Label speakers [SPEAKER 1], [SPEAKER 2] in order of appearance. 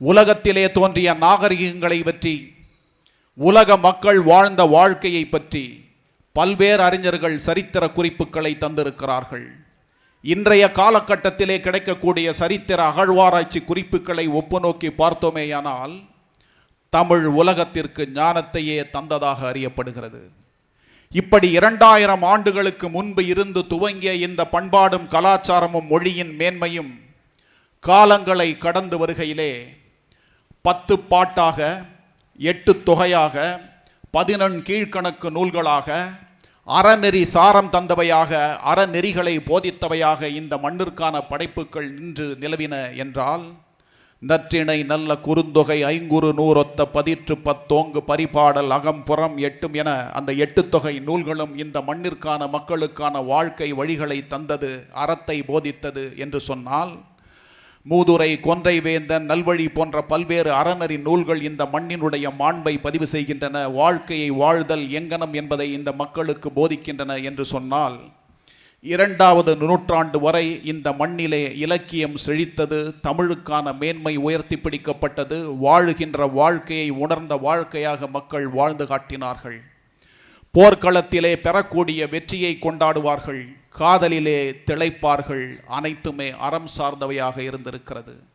[SPEAKER 1] உலகத்திலே தோன்றிய நாகரிகங்களை பற்றி உலக மக்கள் வாழ்ந்த வாழ்க்கையை பற்றி பல்வேறு அறிஞர்கள் சரித்திர குறிப்புகளை தந்திருக்கிறார்கள். இன்றைய காலகட்டத்திலே கிடைக்கக்கூடிய சரித்திர அகழ்வாராய்ச்சி குறிப்புகளை ஒப்புநோக்கி பார்த்தோமேயானால் தமிழ் உலகத்திற்கு ஞானத்தையே தந்ததாக அறியப்படுகிறது. இப்படி இரண்டாயிரம் ஆண்டுகளுக்கு முன்பு இருந்து துவங்கிய இந்த பண்பாடும் கலாச்சாரமும் மொழியின் மேன்மையும் காலங்களை கடந்து வருகையிலே பத்து பாட்டாக எட்டு தொகையாக பதினெண் கீழ்க்கணக்கு நூல்களாக அறநெறி சாரம் தந்தவையாக அறநெறிகளை போதித்தவையாக இந்த மண்ணிற்கான படைப்புகள் நின்று நிலவின என்றால் நற்றிணை நல்ல குறுந்தொகை ஐங்குறு நூறொத்த பதிற்று பத்தோங்கு பரிபாடல் அகம்புறம் எட்டும் என அந்த எட்டு தொகை நூல்களும் இந்த மண்ணிற்கான மக்களுக்கான வாழ்க்கை வழிகளை தந்தது அறத்தை போதித்தது என்று சொன்னால் மூதுரை கொன்றை வேந்தன் நல்வழி போன்ற பல்வேறு அறநெறி நூல்கள் இந்த மண்ணினுடைய மாண்பை பதிவு செய்கின்றன. வாழ்க்கையை வாழ்தல் எங்கனம் என்பதை இந்த மக்களுக்கு போதிக்கின்றன என்று சொன்னால் இரண்டாவது நூற்றாண்டு வரை இந்த மண்ணிலே இலக்கியம் செழித்தது தமிழுக்கான மேன்மை உயர்த்தி பிடிக்கப்பட்டது வாழுகின்ற வாழ்க்கையை உணர்ந்த வாழ்க்கையாக மக்கள் வாழ்ந்து காட்டினார்கள். போர்க்களத்திலே பெறக்கூடிய வெற்றியை கொண்டாடுவார்கள். காதலிலே திளைப்பார்கள். அனைத்துமே அறம் சார்ந்தவையாக இருந்திருக்கிறது.